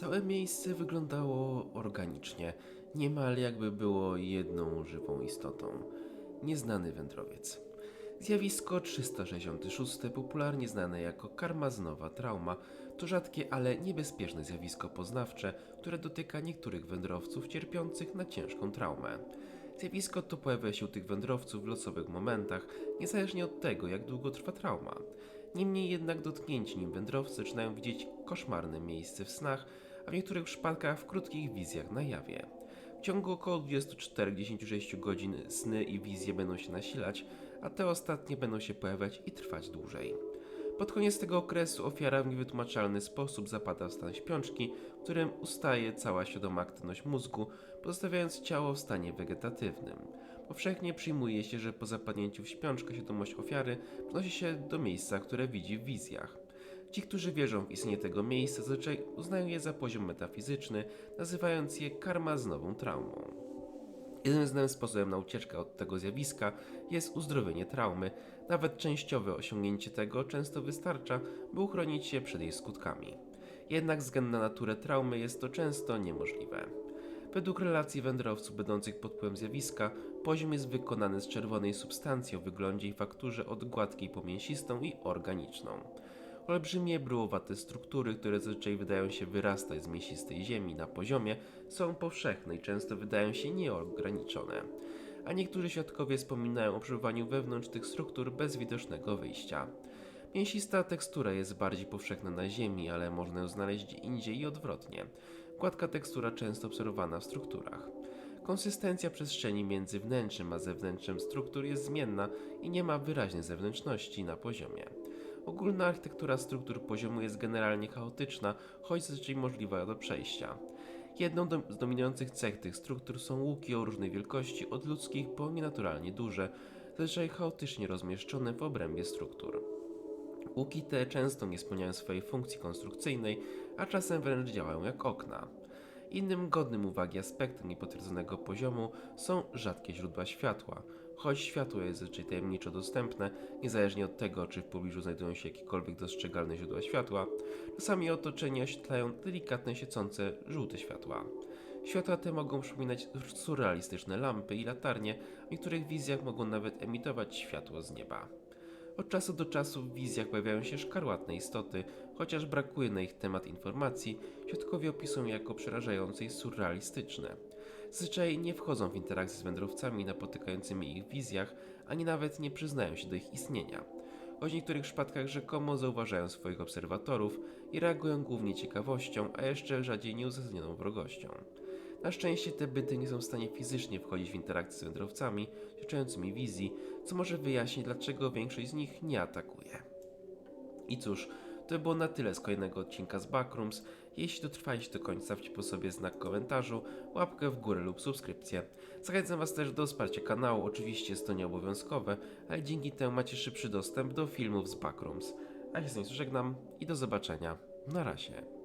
Całe miejsce wyglądało organicznie, niemal jakby było jedną żywą istotą. Nieznany wędrowiec. Zjawisko 366, popularnie znane jako karmazynowa trauma, to rzadkie, ale niebezpieczne zjawisko poznawcze, które dotyka niektórych wędrowców cierpiących na ciężką traumę. Zjawisko to pojawia się u tych wędrowców w losowych momentach, niezależnie od tego, jak długo trwa trauma. Niemniej jednak dotknięci nim wędrowcy zaczynają widzieć koszmarne miejsce w snach, w niektórych przypadkach w krótkich wizjach na jawie. W ciągu około 24-26 godzin sny i wizje będą się nasilać, a te ostatnie będą się pojawiać i trwać dłużej. Pod koniec tego okresu ofiara w niewytłumaczalny sposób zapada w stan śpiączki, w którym ustaje cała świadoma aktywność mózgu, pozostawiając ciało w stanie wegetatywnym. Powszechnie przyjmuje się, że po zapadnięciu w śpiączkę świadomość ofiary przenosi się do miejsca, które widzi w wizjach. Ci, którzy wierzą w istnienie tego miejsca, zazwyczaj uznają je za poziom metafizyczny, nazywając je karmazynową traumą. Jedynym znanym sposobem na ucieczkę od tego zjawiska jest uzdrowienie traumy. Nawet częściowe osiągnięcie tego często wystarcza, by uchronić się przed jej skutkami. Jednak ze względu na naturę traumy jest to często niemożliwe. Według relacji wędrowców będących pod wpływem zjawiska, poziom jest wykonany z czerwonej substancji o wyglądzie i fakturze od gładkiej po mięsistą i organiczną. Olbrzymie bryłowate struktury, które zazwyczaj wydają się wyrastać z mięsistej ziemi na poziomie, są powszechne i często wydają się nieograniczone. A niektórzy świadkowie wspominają o przebywaniu wewnątrz tych struktur bez widocznego wyjścia. Mięsista tekstura jest bardziej powszechna na Ziemi, ale można ją znaleźć gdzie indziej i odwrotnie. Gładka tekstura często obserwowana w strukturach. Konsystencja przestrzeni między wnętrzem a zewnętrzem struktur jest zmienna i nie ma wyraźnej zewnętrzności na poziomie. Ogólna architektura struktur poziomu jest generalnie chaotyczna, choć zazwyczaj możliwa do przejścia. Jedną do, z dominujących cech tych struktur są łuki o różnej wielkości, od ludzkich po nienaturalnie duże, zazwyczaj chaotycznie rozmieszczone w obrębie struktur. Łuki te często nie spełniają swojej funkcji konstrukcyjnej, a czasem wręcz działają jak okna. Innym godnym uwagi aspektem niepotwierdzonego poziomu są rzadkie źródła światła. Choć światło jest zazwyczaj tajemniczo dostępne, niezależnie od tego, czy w pobliżu znajdują się jakiekolwiek dostrzegalne źródła światła, czasami otoczenie oświetlają delikatne świecące żółte światła. Światła te mogą przypominać surrealistyczne lampy i latarnie, w niektórych wizjach mogą nawet emitować światło z nieba. Od czasu do czasu w wizjach pojawiają się szkarłatne istoty, chociaż brakuje na ich temat informacji, świadkowie opisują jako przerażające i surrealistyczne. Zazwyczaj nie wchodzą w interakcję z wędrowcami napotykającymi ich w wizjach, ani nawet nie przyznają się do ich istnienia. Choć w niektórych przypadkach rzekomo zauważają swoich obserwatorów i reagują głównie ciekawością, a jeszcze rzadziej nieuzasadnioną wrogością. Na szczęście te byty nie są w stanie fizycznie wchodzić w interakcję z wędrowcami dotyczącymi wizji, co może wyjaśnić, dlaczego większość z nich nie atakuje. I cóż, to było na tyle z kolejnego odcinka z Backrooms. Jeśli dotrwaliście do końca, wciśnij po sobie znak komentarzu, łapkę w górę lub subskrypcję. Zachęcam Was też do wsparcia kanału, oczywiście jest to nieobowiązkowe, ale dzięki temu macie szybszy dostęp do filmów z Backrooms. A się z Państwem żegnam i do zobaczenia. Na razie.